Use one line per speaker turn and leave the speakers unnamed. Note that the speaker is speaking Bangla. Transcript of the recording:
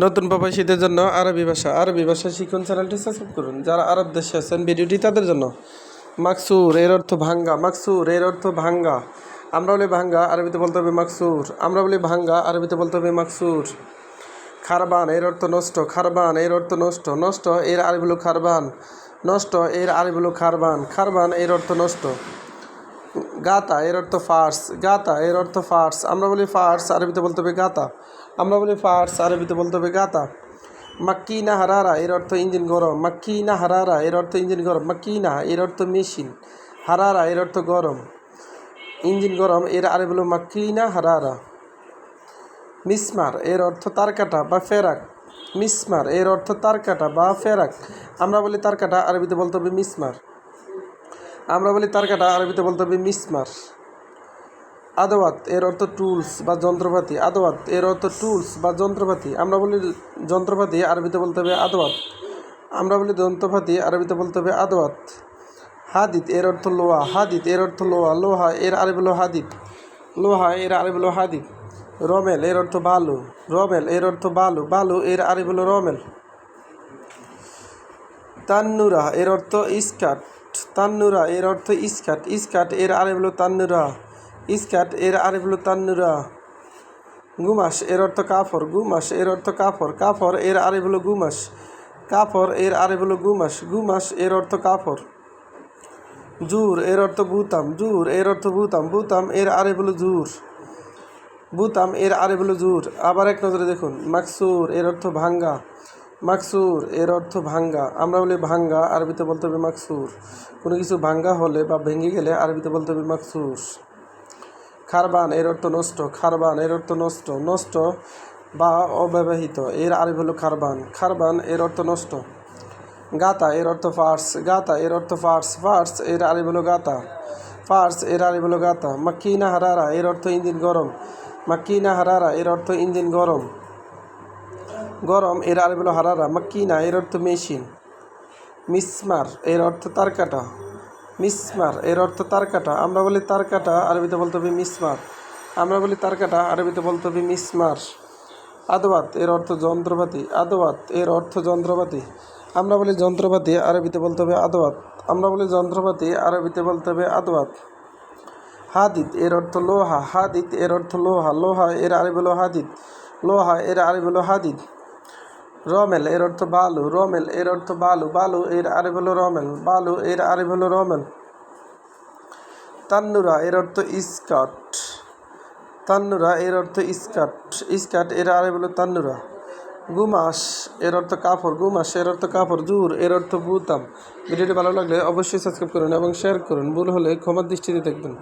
নতুন প্রবাসীদের জন্য আরবি ভাষা। আরবি ভাষা শিখুন চ্যানেলটি সাবস্ক্রাইব করুন। যারা আরব দেশে আছেন, ভিডিওটি তাদের জন্য। মাকসুর, এর অর্থ ভাঙ্গা। মাকসুর, এর অর্থ ভাঙ্গা। আমরা বলি ভাঙ্গা, আরবিতে বলতে হবে মাকসুর। আমরা বলি ভাঙ্গা, আরবিতে বলতে হবে মাকসুর। খারবান, এর অর্থ নষ্ট। খারবান, এর অর্থ নষ্ট। নষ্ট, এর আরবি হলো খারবান। নষ্ট, এর আরবি হলো খারবান। খারবান, এর অর্থ নষ্ট। গাতা, এর অর্থ ফার্স, গাতা, এর অর্থ ফার্স, আমরা বলি ফার্স, আরবিতে বলতে হবে গাতা, আমরা বলি ফার্স, আরবিতে বলতে হবে গাতা। মাক্কিনা হারারা, এর অর্থ ইঞ্জিন গরম, মাক্কিনা হারারা, এর অর্থ ইঞ্জিন গরম, মাক্কিনা, এর অর্থ মেশিন, হারারা, এর অর্থ গরম, ইঞ্জিন গরম, এর আরবি হলো মাক্কিনা হারারা। মিসমার, এর অর্থ তারকাটা বা ফেরাক, মিসমার, এর অর্থ তারকাটা বা ফেরাক, আমরা বলি তারকাটা, আরবিতে বলতে হবে মিসমার। আমরা বলি তারকাটা আরবিতে বলতে হবে মিসমার আদওয়াত, এর অর্থ টুলস বা যন্ত্রপাতি। আদওয়াত, এর অর্থ টুলস বা যন্ত্রপাতি। আমরা বলি যন্ত্রপাতি, আরবিতে বলতে হবে আদওয়াত। আমরা বলি যন্ত্রপাতি, আরবিতে বলতে হবে আদওয়াত। হাদিত এর অর্থ লোহা। হাদিত এর অর্থ লোহা। লোহা, এর আরবি হলো হাদিত লোহা, এর আরবি হলো হাদিত রমেল, এর অর্থ বালু। রমেল, এর অর্থ বালু। বালু, এর আরবি রমেল। তান্নুরা, এর অর্থ ইস্কাট। তান্নুরা, এর অর্থ ইস্কাট। ইস্কাট, এর আরে হলো তান্নুরা। ইস্কাট, এর আরে হলো তান্নুরা। গুমাস, এর অর্থ কাফর। গুমাস, এর অর্থ কাফর। কাফর, এর আরে হলো গুমাস। কাফর, এর আরে হলো গুমাস। গুমাস, এর অর্থ কাফর। জুর, এর অর্থ বুতাম। জুর, এর অর্থ বুতাম। বুতাম, এর আরে হলো জুর। বুতাম, এর আরে হলো জুর। আবার এক নজরে দেখুন। মাকসুর, এর অর্থ ভাঙ্গা। মাকসুর, এর অর্থ ভাঙ্গা। আমরা বলি ভাঙ্গা, আরবিতে বলতে হবে মাকসুর। কোনো কিছু ভাঙ্গা হলে বা ভেঙে গেলে আরবিতে বলতে হবে মাকসুর। খারবান, এর অর্থ নষ্ট। খারবান, এর অর্থ নষ্ট। নষ্ট বা অব্যবহৃত, এর আরবি হলো খারবান। খারবান, এর অর্থ নষ্ট। গাতা, এর অর্থ ফার্স। গাতা, এর অর্থ ফার্স। ফার্স, এর আরবি হলো গাতা। ফার্স, এর আরবি হলো গাতা। মাক্কিনা হারারা, এর অর্থ ইঞ্জিন গরম। মাক্কিনা হারারা, এর অর্থ ইঞ্জিন গরম। গরম, এর আরবি হলো হারারা, মাক্কিনা, এর অর্থ মেশিন। মিসমার, এর অর্থ তারকাটা মিসমার, এর অর্থ তারকাটা আমরা বলি তারকাটা আরবিতে বলতে হবে মিসমার। আমরা বলি তারকাটা আরবিতে বলতে হবে মিসমার। আদওয়াত, এর অর্থ যন্ত্রপাতি। আদওয়াত, এর অর্থ যন্ত্রপাতি। আমরা বলি যন্ত্রপাতি, আরবিতে বলতে হবে আদওয়াত। আমরা বলি যন্ত্রপাতি, আরবিতে বলতে হবে আদওয়াত। হাদিদ, এর অর্থ লোহা। হাদিদ, এর অর্থ লোহা। লোহা, এর আরবি হলো হাদিদ। লোহা, এর আরবি হলো হাদিদ। রমেল, এর অর্থ বালু। রমেল, এর অর্থ বালু। বালু, এর আরবি হলো রমেল। বালু, এর আরবি হলো রমেল। তান্নুরা, এর অর্থ ইস্কাট। তান্নুরা, এর অর্থ ইস্কাট। ইস্কাট, এর আরবি হলো তান্নুরা। গুমাস, এর অর্থ কাপড় গুমাস, এর অর্থ কাপড় জুর, এর অর্থ বুতাম ভিডিওটি ভালো লাগলে অবশ্যই সাবস্ক্রাইব করুন এবং শেয়ার করুন। ভুল হলে ক্ষমার দৃষ্টিতে দেখবেন।